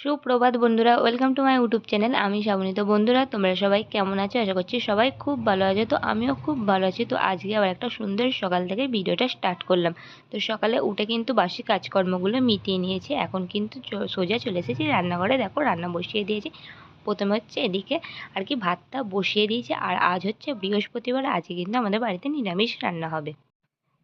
সুপ্রভাত বন্ধুরা welcome to my YouTube channel আমি শ্রাবণী বন্ধুরা, তোমরা সবাই কেমন আছো? আশা করছি সবাই খুব ভালো আছে। তো আমিও খুব ভালো আছি। তো আজকে আবার একটা সুন্দর সকাল থেকে ভিডিওটা স্টার্ট করলাম। তো সকালে উঠে কিন্তু বাসি কাজকর্মগুলো মিটিয়ে নিয়েছি। এখন কিন্তু সোজা চলে এসেছি রান্নাঘরে। দেখো, রান্না বসিয়ে দিয়েছি। প্রথমে হচ্ছে এদিকে আর কি ভাতটা বসিয়ে দিয়েছি। আর আজ হচ্ছে বৃহস্পতিবার। আজকে কিন্তু আমাদের বাড়িতে নিরামিষ রান্না হবে।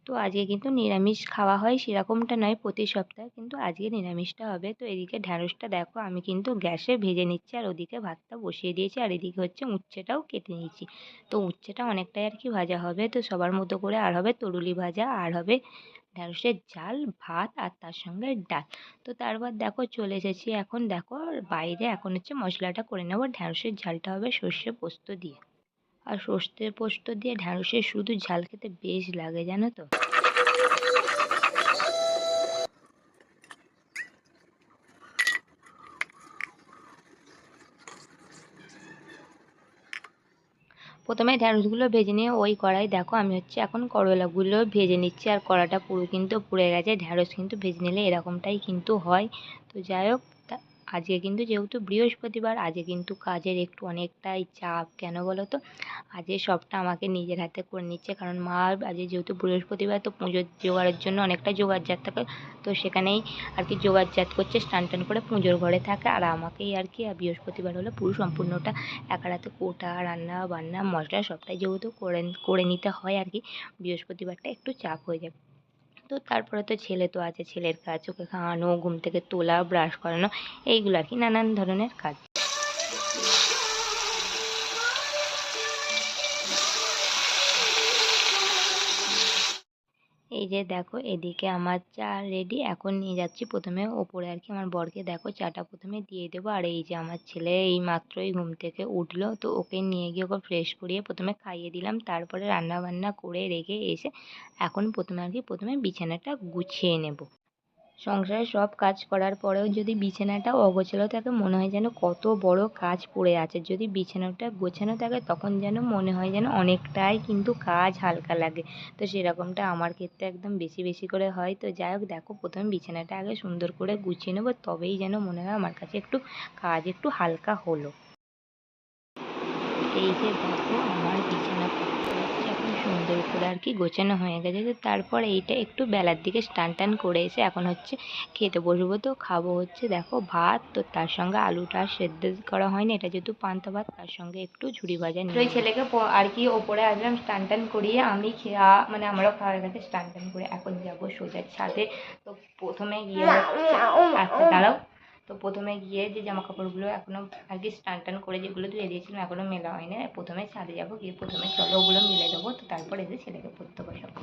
তো আজকে কিন্তু নিরামিষ খাওয়া হয় সেরকমটা নয় প্রতি সপ্তাহে, কিন্তু আজকে নিরামিষটা হবে। তো এদিকে ঢ্যাঁড়সটা দেখো, আমি কিন্তু গ্যাসে ভেজে নিচ্ছি আর ওদিকে ভাতটা বসিয়ে দিয়েছি আর এদিকে হচ্ছে উচ্ছেটাও কেটে নিয়েছি। তো উচ্ছেটা অনেকটাই আর কি ভাজা হবে, তো সবার মতো করে আর হবে তরুলি ভাজা, আর হবে ঢ্যাঁড়সের ঝাল, ভাত আর তার সঙ্গে ডাল। তো তারপর দেখো চলে এসেছি এখন দেখো বাইরে, এখন হচ্ছে মশলাটা করে নেব, ঢ্যাঁড়সের ঝালটা হবে সর্ষে পোস্ত দিয়ে। আর সর্ষে পোস্ত দিয়ে ঢ্যাঁড়সের শুধু ঝাল খেতে বেশ লাগে, জানো তো? প্রথমে ঢ্যাঁড়সগুলো ভেজে নিয়ে ওই কড়াই, দেখো আমি হচ্ছে এখন করলাগুলো ভেজে নিচ্ছি, আর কড়াটা পুরো কিন্তু পুড়ে গেছে, ঢ্যাঁড়স কিন্তু ভেজে নিলে এরকমটাই কিন্তু হয়। তো যাই হোক আজকে কিন্তু যেহেতু বৃহস্পতিবার, আজকে কিন্তু কাজের একটু অনেকটাই চাপ। কেন বলো তো? আজকে সবটা আমাকে নিজের হাতে করে নিচ্ছে। কারণ মা আজকে যেহেতু বৃহস্পতিবার, তো পুজোর জোগাড়ের জন্য অনেকটা জোগাড়জাত থাকে। তো সেখানেই আর কি জোগাড়জাত করছে, স্নান টান করে পুজোর ঘরে থাকে। আর আমাকেই আর কি বৃহস্পতিবার হলে পুরো সম্পূর্ণটা একা রাতে কোটা, রান্না, বান্না, মশলা সবটাই যেহেতু করে করে নিতে হয় আর কি, বৃহস্পতিবারটা একটু চাপ হয়ে যায়। তো তারপরে তো ছেলে তো আছে, ছেলের কাজ, ওকে খাওয়ানো, ঘুম থেকে তোলা ব্রাশ করানো, এইগুলো আর কি, নানান ধরনের কাজ। এই যে দেখো এদিকে আমার চা রেডি এখন নিয়ে যাচ্ছি প্রথমে ওপরে আর কি। আমার বরকে দেখো চাটা প্রথমে দিয়ে দেবো। আর এই যে আমার ছেলে এই মাত্রই ঘুম থেকে উঠল, তো ওকে নিয়ে গিয়ে ওকে ফ্রেশ করিয়ে প্রথমে খাইয়ে দিলাম। তারপরে রান্না বান্না করে রেখে এসে এখন প্রথমে আর কি, প্রথমে বিছানাটা গুছিয়ে নেব। সংসারে সব কাজ করার পরেও যদি বিছানাটা অগোছালো থাকে, মনে হয় যেন কত বড় কাজ পড়ে আছে। যদি বিছানাটা গোছানো থাকে, তখন যেন মনে হয় যেন অনেকটাই কিন্তু কাজ হালকা লাগে। তো সেরকমটা আমার ক্ষেত্রে একদম বেশি বেশি করে হয়। তো যাই হোক, দেখো, প্রথমে বিছানাটা আগে সুন্দর করে গুছিয়ে নেব, তবেই যেন মনে হয় আমার কাছে একটু কাজ একটু হালকা হলো। এই যে দেখো আমার হচ্ছে এখন সুন্দর করে আর কি গোছানো হয়ে গেছে তো তারপর এইটা একটু বেলার দিকে স্টান টান করে এসে এখন হচ্ছে খেতে বসবো। তো খাব হচ্ছে দেখো ভাত তো তার সঙ্গে আলুটা সেদ্ধ করা হয়নি এটা যেহেতু পান্তা ভাত তার সঙ্গে একটু ঝুড়ি ভাজা নিয়ে ওই ছেলেকে আর কি ওপরে আসলাম স্টান টান করিয়ে আমি খেয়া মানে আমরাও খাওয়া হয়ে গেছে স্টান টান করে এখন যাব সোজা ছাদে। তো প্রথমে গিয়ে আচ্ছা দাঁড়াও। তো প্রথমে গিয়ে যে জামা কাপড়গুলো এখনও আর কি স্টান টান করে যেগুলো ধুয়ে দিয়েছিলাম এখনও মেলা হয় হয়নি প্রথমে ছাদে যাব, গিয়ে প্রথমে চলো ওগুলো মিলে দেবো, তো তারপর এসে ছেলেকে পড়তে বসাবো।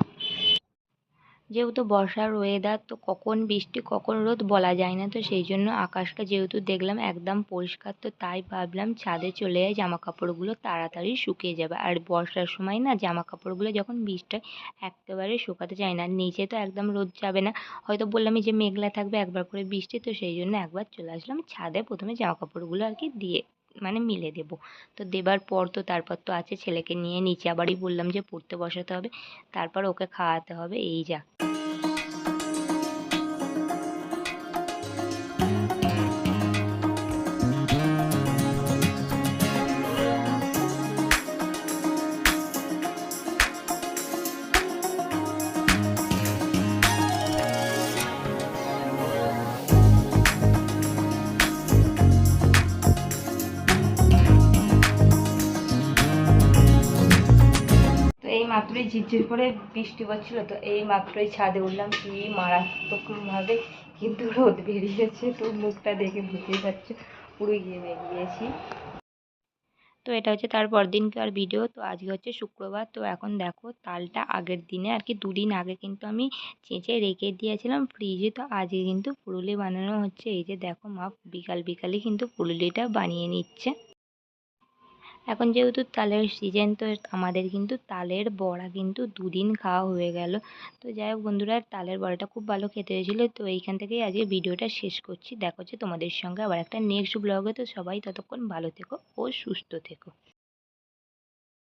যেহেতু বর্ষার ওয়েদার তো কখন বৃষ্টি, কখন রোদ বলা যায় না। তো সেই জন্য আকাশটা যেহেতু দেখলাম একদম পরিষ্কার, তো তাই ভাবলাম ছাদে চলে যাই জামা কাপড়গুলো তাড়াতাড়ি শুকিয়ে যাবে। আর বর্ষার সময় না জামা কাপড়গুলো যখন বৃষ্টি একেবারে শুকাতে চায় না। নিচে তো একদম রোদ যাবে না। হয়তো বললামই যে মেঘলা থাকবে, একবার করে বৃষ্টি, তো সেই জন্য একবার চলে আসলাম ছাদে প্রথমে জামা কাপড়গুলো আর কি দিয়ে। মানে মিলে দেব। তো দেবার পর তো তারপর তো আছে, ছেলেকে নিয়ে নিচে আবারই বললাম যে পড়তে বসাতে হবে, তারপর ওকে খাওয়াতে হবে, এই যা। মাত্রই ঝিরঝির করে বৃষ্টি পড়ছিল, তো এই মাত্রই ছাদে উঠলাম। কি মারাত্মকভাবে কিন্তু রোদ বেরিয়েছে, তো মুখটা দেখে বুঝতেই পারছ পুরো গিয়ে বেরিয়েছি। তো এটা হচ্ছে তারপর দিনকার ভিডিও তো আজকে হচ্ছে শুক্রবার, তো এখন দেখো তালটা আগের দিনে আর কি দুদিন আগে কিন্তু আমি চেঁচে রেখে দিয়েছিলাম ফ্রিজে তো আজকে কিন্তু পুরুলি বানানো হচ্ছে। এই যে দেখো মা, বিকাল বিকালই কিন্তু পুরুলিটা বানিয়ে নিচ্ছে। এখন যেহেতু তালের সিজন তো আমাদের কিন্তু তালের বড়া কিন্তু দুদিন খাওয়া হয়ে গেল। তো যাই হোক বন্ধুরা, তালের বড়াটা খুব ভালো খেতে হয়েছিল। তো এইখান থেকেই আজকে ভিডিওটা শেষ করছি। দেখা হচ্ছে তোমাদের সঙ্গে আবার একটা নেক্সট ব্লগে তো সবাই ততক্ষণ ভালো থেকো ও সুস্থ থেকো।